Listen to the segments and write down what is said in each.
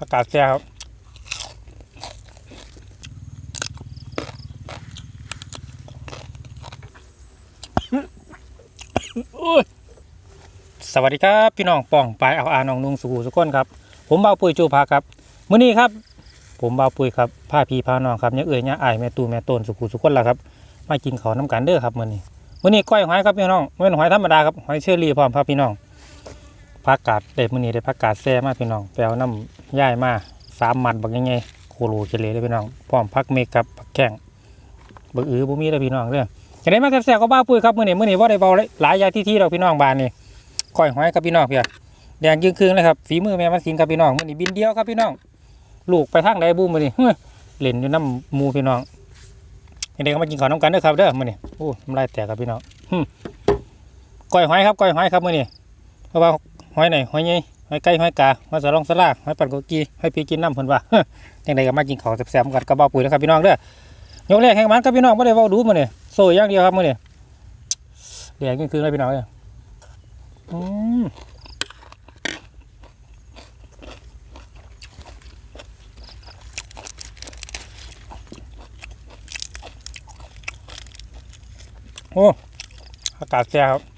อากาศแช่ครับสวัสดีครับ พี่น้องป่องปลายเอาอาน้องนุงสุขุสุก้นครับ ผมบ่าปุ้ยจูพาครับมื้อนี้ครับ ผมบ่าปุ้ยครับพาพีพาน้องครับเนี่ยเอ่ยเนี่ยอายแม่ตูแม่ต้นสุขุสุก้นล่ะครับมากินข้าวน้ำกันเด้อครับมื้อนี้มื้อนี้ก้อยหอยครับพี่น้องไม่เป็นหอยธรรมดาครับหอยเชอรี่พร้อมครับพี่น้อง ผักกาดเด็ดมื้อนี้ได้ผักกาดแซ่มาพี่น้องไปเอาน้ำย่ายมาสามหมัดบักยังไงโคโลเจเลเลยพี่น้องพร้อมผักเมกกับผักแข้งบักอือบ่มีเลยพี่น้องเด้อจะได้มาแซ่บๆก็บ้าปุ้ยครับมื้อนี้มื้อนี้บ่ได้เบาหลายยาที่ที่เราพี่น้องบ้านนี่ก้อยหอยครับพี่น้องเพี่ยแดงยึงครึ่งเลยครับฝีมือแม่มันสินครับพี่น้องมื้อนี้บินเดียวครับพี่น้อง ลูกไปทางใดบูมมาดิเฮ้ยเล่นอยู่น้ำมูพี่น้องเด็กๆก็มากินข้าวน้ำกันเด้อครับเด้อมื้อนี้โอ้น้ำลายแตกครับพี่น้องก้อยหอยครับก้อยหอยครับมื้อนี้เพราะว่า หอยไหนหอยใหญ่หอยไก่หอยกาหอยสลองสลากหอยปัดโกกีหอยปีกินน้ำเพิ่นว่าเฮ้ยจังไดก็มากินข้าวแซ่บๆกันกับบ่าวปุ๋ยนะครับพี่น้องเด้อยกแรกแห่งมันครับพี่น้องบ่ได้เว้าดูมื้อนี้โซ่อย่างเดียวครับมื้อนี้แดงคือๆเลยพี่น้องเด้ออืมโอ้อากาศแช่ครับ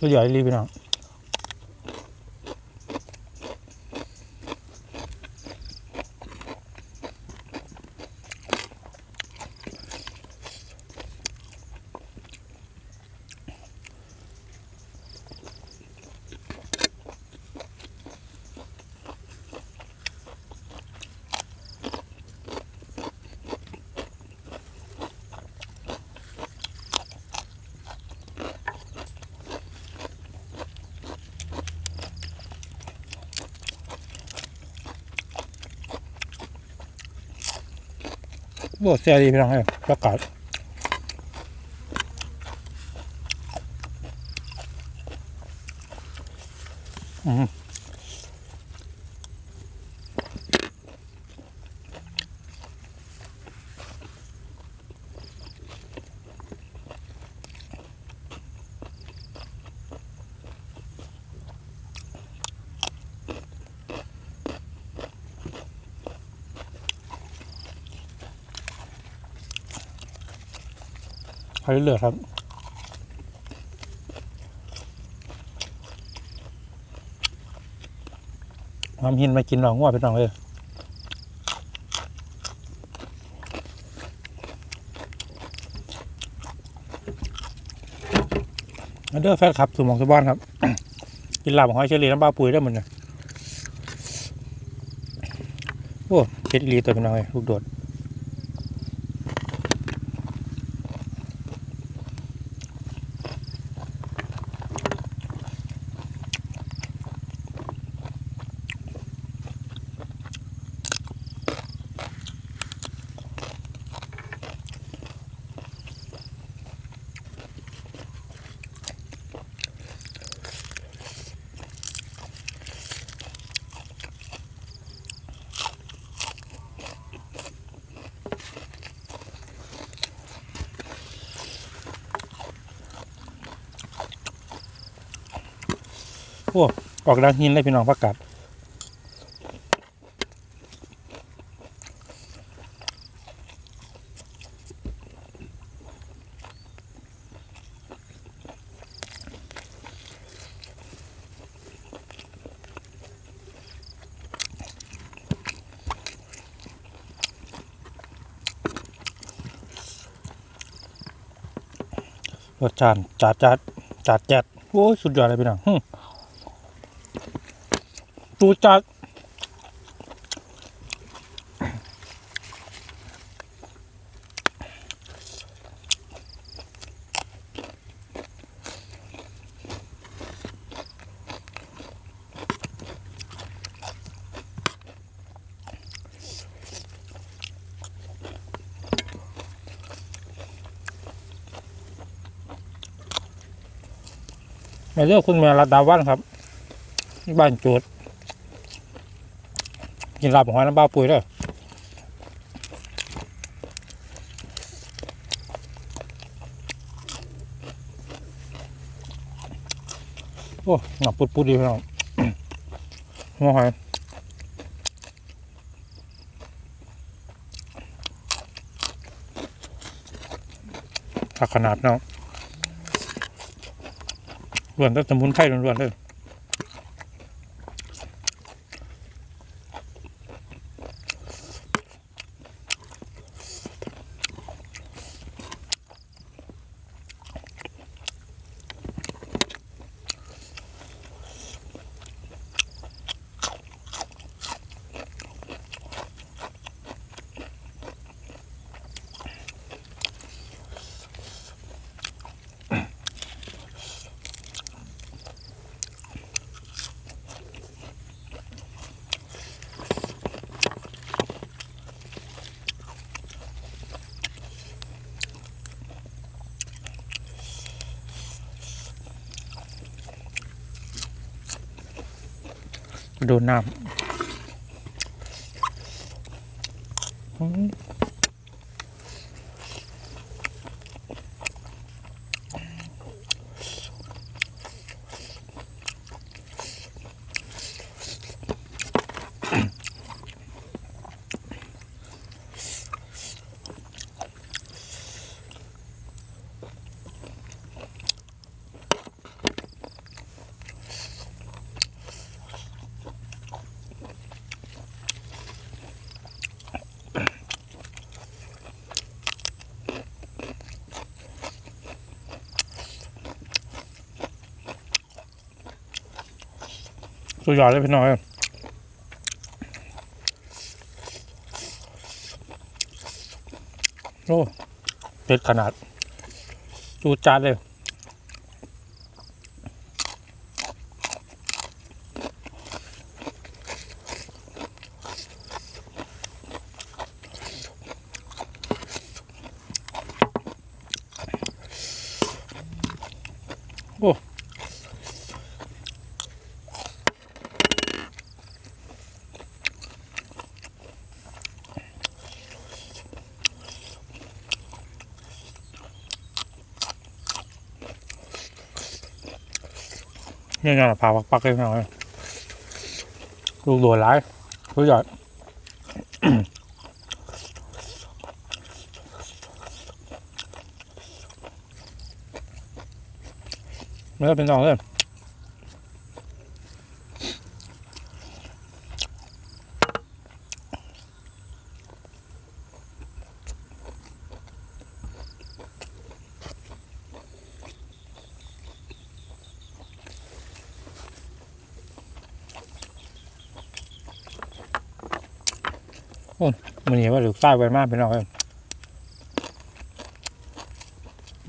สุดยอดเลยพี่น้อง โบเสียดีพี่น้องเอ้ยอากาศ เรื่อยๆครับน้ำหินมากินหนองงัวพี่น้องเลยมาเด้อแฟนครับสู่มองสุบ้านครับ กินหลาบของหอยเชอรี่น้ำปลาปุ๋ยได้หมดเลยโอ้เพชรอีหลีตัวพี่น้องเลยลูกโดด ออกดังหินเลยพี่น้องประกาศรสชาติจัดจัดจัดแจ๊ดโอ้ยสุดยอดเลยพี่น้อง ดูจากมาเลือกคุณแม่รัดดาวันครับ บ้านจุด กินลาบของหอยน้ำบ้าปุ๋ยเลยโอ้หนับปุดปุดดีพี่น้องหัวหอยผักขนาดเนาะล้วนแต่สมุนไพรล้วนๆเลย โดนน้ำ สุดยอดเลยพี่น้อยโอ้เผ็ดขนาดจูจานเลยโอ้ นี่ยงผ่าปักปักๆเลยหน่อยลูกโดดร้ายสุดยอดไม่ได้เป็นน้องเลย มันนี่ว่าลูกใต้ไวมากเป็นน้องเลย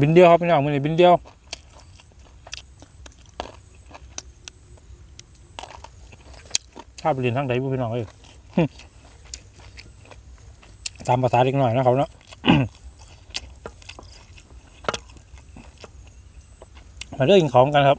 บินเดียวครับเป็นน้องมันนี่บินเดียวถ้าไปเรียนทางใดบุพี่น้องเอ้ยตามภาษาเล็กหน่อยนะเขาเนาะมาเรื่องกินของกันครับ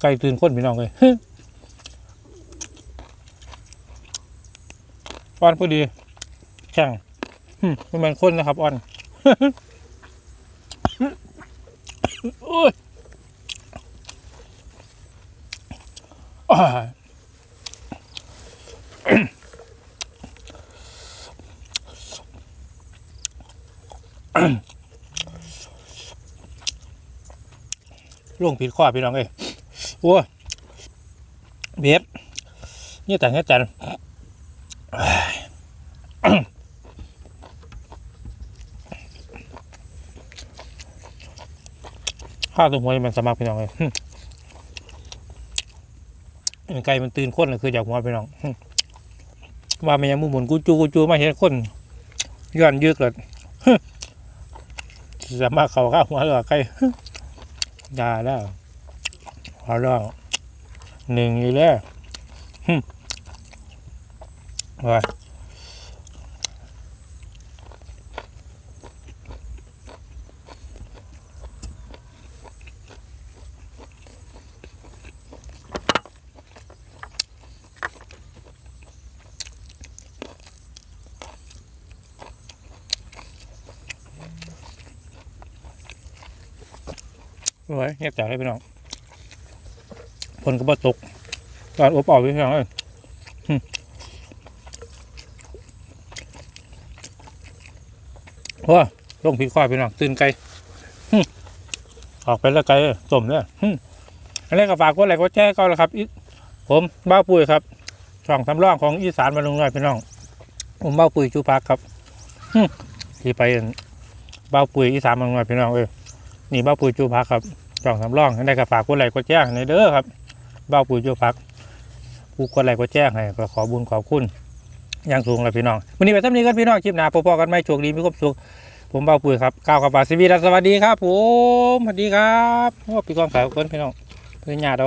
ไก่ตื่นคนพี่น้องเลยอ้อนพอดี แข่งหึไม่เหมือนคนนะครับอ้อนโอ้ยล่วงผิดข้อพี่น้องเอ้ โอ้เบียบนี่แต่เนี่แต่ข้าวตัวหัวมันสมัครพี่น้องเลยไก่มันตื่นคนเลยคืออยากหัวพี่น้องว่ามันยังมุหมุนกูจูกูจูมาเห็นคนย้อนยึกเลยสามารถเขาข้าวหัวเหลือไก่ยาแล้ว อร้องหนึ่งอีกแล้วว่าไว้เงียบใจเลยพี่น้อง นก็บ่ตกตอนอบออกพี่น้องเอ้ยหึโอ้ยลงพีควายพี่น้องตื่นไกลออกไปแล้วไกลสมเลยหึอันนี้ก็ฝากกดไลค์กดแชร์ก็แล้วครับอีผมบ้าปุ้ยครับช่องทำร่องของอีสานมาลงน้อยพี่น้อง ผมบ้าปุ้ยจูพักครับที่ไปบ้าปุ้ยอีสานมาลงน้อยพี่น้องเอ้ยนี่บ้าปุ้ยจูพักครับช่องสำรองได้ก็ฝากกดไลค์กดแจ้งในเด้อครับ เบ้าปุ๋ยโยพักผู้กดไลค์กดแจ้งให้ก็ขอบุญขอบคุณอย่างสูงเลยพี่น้องวันนี้ไปทำนี้กันพี่น้องคลิปหน้าพบกันไม่โชคดีมีความสุขผมเบ้าปุ๋ยครับก้าวกับาสวีดัสสวัสดีครับผมสวัสดีครับว่าปีกองขายคนพี่น้องเพื่อนญาติเรา